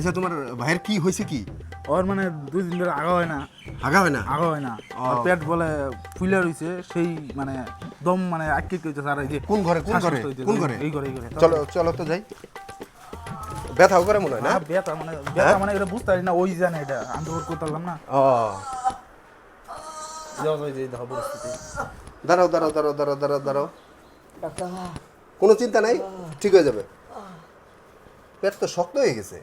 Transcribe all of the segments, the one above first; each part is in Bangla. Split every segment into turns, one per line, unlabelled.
আচ্ছা তোমার ভাইয়ের কি হয়েছে কি?
ওর মানে দুই দিন ধরে আগা হয় না।
আগা হয় না?
আগা হয় না। ওর পেট বলে ফুলে রইছে সেই মানে দম মানে আটকে কইতে স্যার এই যে
কোন ঘরে কোন ঘরে? কোন ঘরে?
এই ঘরে এই ঘরে।
চলো চলো তো যাই। ব্যথাও করে মনে হয় না?
না বেতা মানে বেতা মানে এটা বুঝতে পারি না ওই জানে এটা আমি তো ওর করতে পারলাম না।
ও।
যাও যাও, যে দেখো পরিস্থিতি।
দাঁড়াও দাঁড়াও দাঁড়াও দাঁড়াও দাঁড়াও দাঁড়াও। কোনো চিন্তা নাই? ঠিক হয়ে যাবে। পেট তো শক্ত হয়ে গেছে।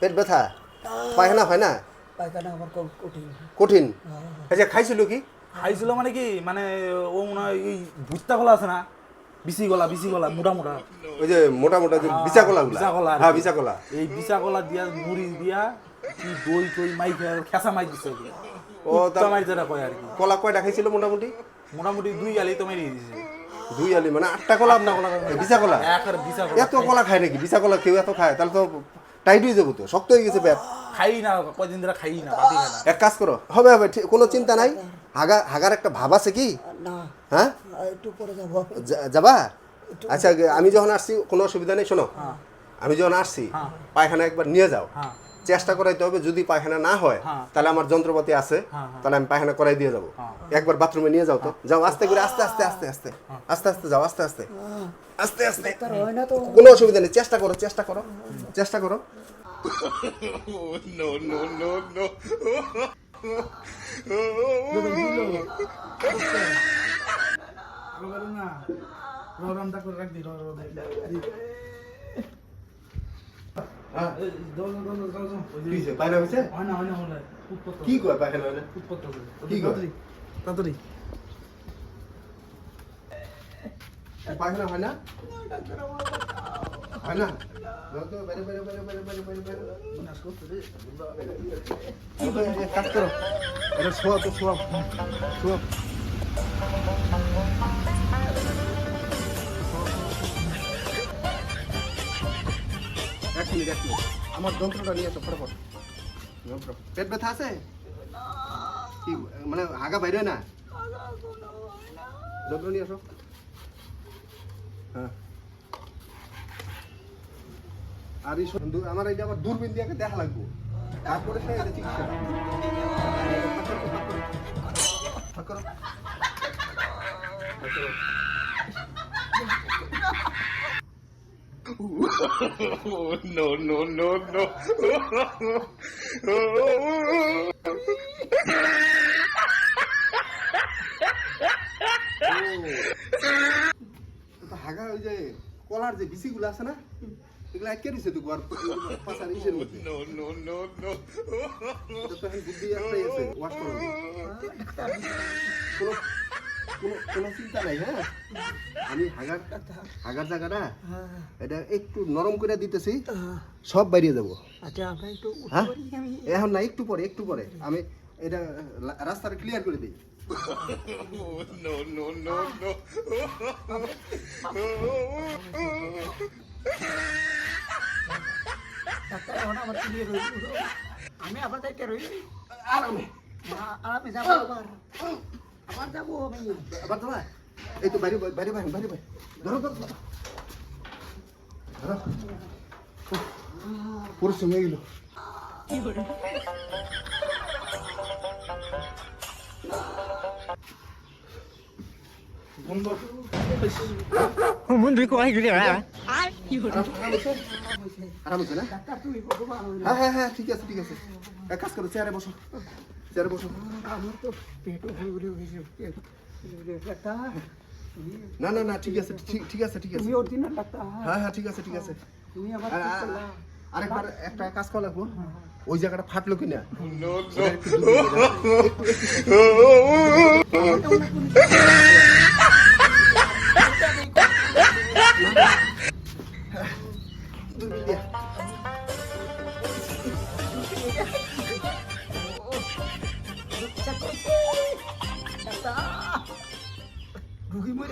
পেট ব্যথা? পায়খানা হয় না?
পায়খানা আমার কঠিন।
কঠিন? আচ্ছা খাইছিল কি?
খাইছিল মানে কি মানে ও মনে হয় ওই ভুট্টা গলা আছে না? বিসি গলা বিসি গলা মোটা মোটা।
ওই যে মোটা মোটা যে বিচা কলা
বিচা কলা আর
হ্যাঁ বিচা কলা।
এই বিচা গলা দিয়া মুড়ি দিয়া কি দই টই মাই খেসা মাই দিছে
ও তা
উত্তা মাই যেটা কয় আর কি।
কলা কয়টা খাইছিল মোটামুটি?
মোটামুটি দুই আলি তো মারিয়ে দিছে।
দুই আলি মানে আটটা কলা আপনার কলা বিচা কলা?
এক আর বিচা গলা
এত কলা খায় নাকি? বিচা কলা কেউ এত খায়? তাহলে তো টাইট হয়ে যাব তো শক্ত হয়ে গেছে ব্যাপ
খাই না কয়দিন ধরে খাই না
এক কাজ করো হবে হবে ঠিক- কোনো চিন্তা নাই। হাগা হাগার একটা ভাব আছে কি? হ্যাঁ?
একটু পরে যাব।
যাবা? আচ্ছা আমি যখন আসছি কোনো অসুবিধা নেই শোনো। আমি যখন আসছি
হ্যাঁ।
পায়খানা একবার নিয়ে যাও।
হ্যাঁ।
চেষ্টা করাইতে হবে যদি পায়খানা না হয়
হ্যাঁ।
তাহলে আমার যন্ত্রপাতি আছে
হ্যাঁ, হ্যাঁ।
তাহলে আমি পায়খানা করাই দিয়ে যাব
হ্যাঁ।
একবার বাথরুমে নিয়ে যাও তো যাও আস্তে করে আস্তে আস্তে আস্তে আস্তে আস্তে আস্তে যাও আস্তে আস্তে আস্তে আস্তে
তার হয় না তো
কোনো অসুবিধা নেই চেষ্টা করো চেষ্টা করো চেষ্টা করো হ্যাঁ কয়
তাড়াতাড়ি
পায়খানা হয় না হয় না যাও তো, বাইরে, বাইরে, বাইরে, বাইরে, মিনিট, এক। আমার যন্ত্রটা নিয়ে আসো ফটাফট। পেট ব্যথা আছে? কি মানে আগা বাইরে না? যন্ত্র নিয়ে আসো। হ্যাঁ। আর এই আমার এটা আবার দূরবীন দিয়ে দেখা লাগবো। তারপরে সে চিকিৎসা। তো হাগা ওই যে কলার যে বিচিগুলো আছে না এগুলো আটকে দিছে তো গোয়ার পাশার ইসের মধ্যে। এটা তো এখন বুদ্ধি একটাই আছে ওয়াশ করো। কোনো কোনো চিন্তা নাই হ্যাঁ? আমি হাগার হাগার জায়গাটা এটা একটু নরম করে দিতেছি সব বাইরে যাব
আচ্ছা আমরা একটু
হ্যাঁ?
পারি কি আমি।
এখন না একটু পরে একটু পরে। আমি এটা রাস্তাটা ক্লিয়ার করে দিই।
আমার কি আমি আবার যাইতে রইল
আরামে।
আরামে যাব আবার। আবার যাব আমি।
আবার তোমার এই তো বাইরে বাইরে বাইরে বাইরে বাইরে। ধরো ধরো ধরো। পরিশ্রম হয়ে। গেল আরাম না?
তুমি ভগবান
হ্যাঁ হ্যাঁ হ্যাঁ ঠিক আছে ঠিক আছে। এক কাজ করো চেয়ারে বসো চেয়ারে বসো।
আমার তো পেটও ঘুরে হয়েছে ডাক্তার।
না না না ঠিক আছে ঠিক ঠিক আছে ঠিক আছে হ্যাঁ হ্যাঁ ঠিক আছে ঠিক আছে আরেকবার একটা কাজ করা লাগবো ওই জায়গাটা ফাটলো কিনা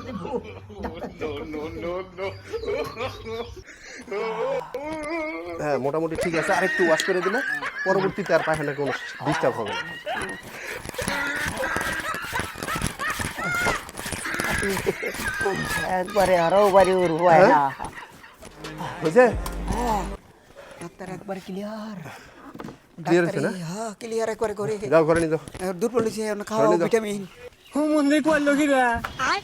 দেবো
হ্যাঁ মোটামুটি ঠিক আছে। আরেকটু ওয়াশ করে দিলে পরবর্তীতে আর পায়খানা কোনো ডিস্টার্ব হবে না।
একবারে আরও বাড়ি হয়? না
হয়েছে?
ডাক্তার একবার ক্লিয়ার
না?
হ্যাঁ ক্লিয়ার একবারে করে।
যাও ঘরে নিয়ে যাও।
দূর পড়েছে খাওয়া ভিটামিন
হুম মন্দির করল কি রে
হ্যাঁ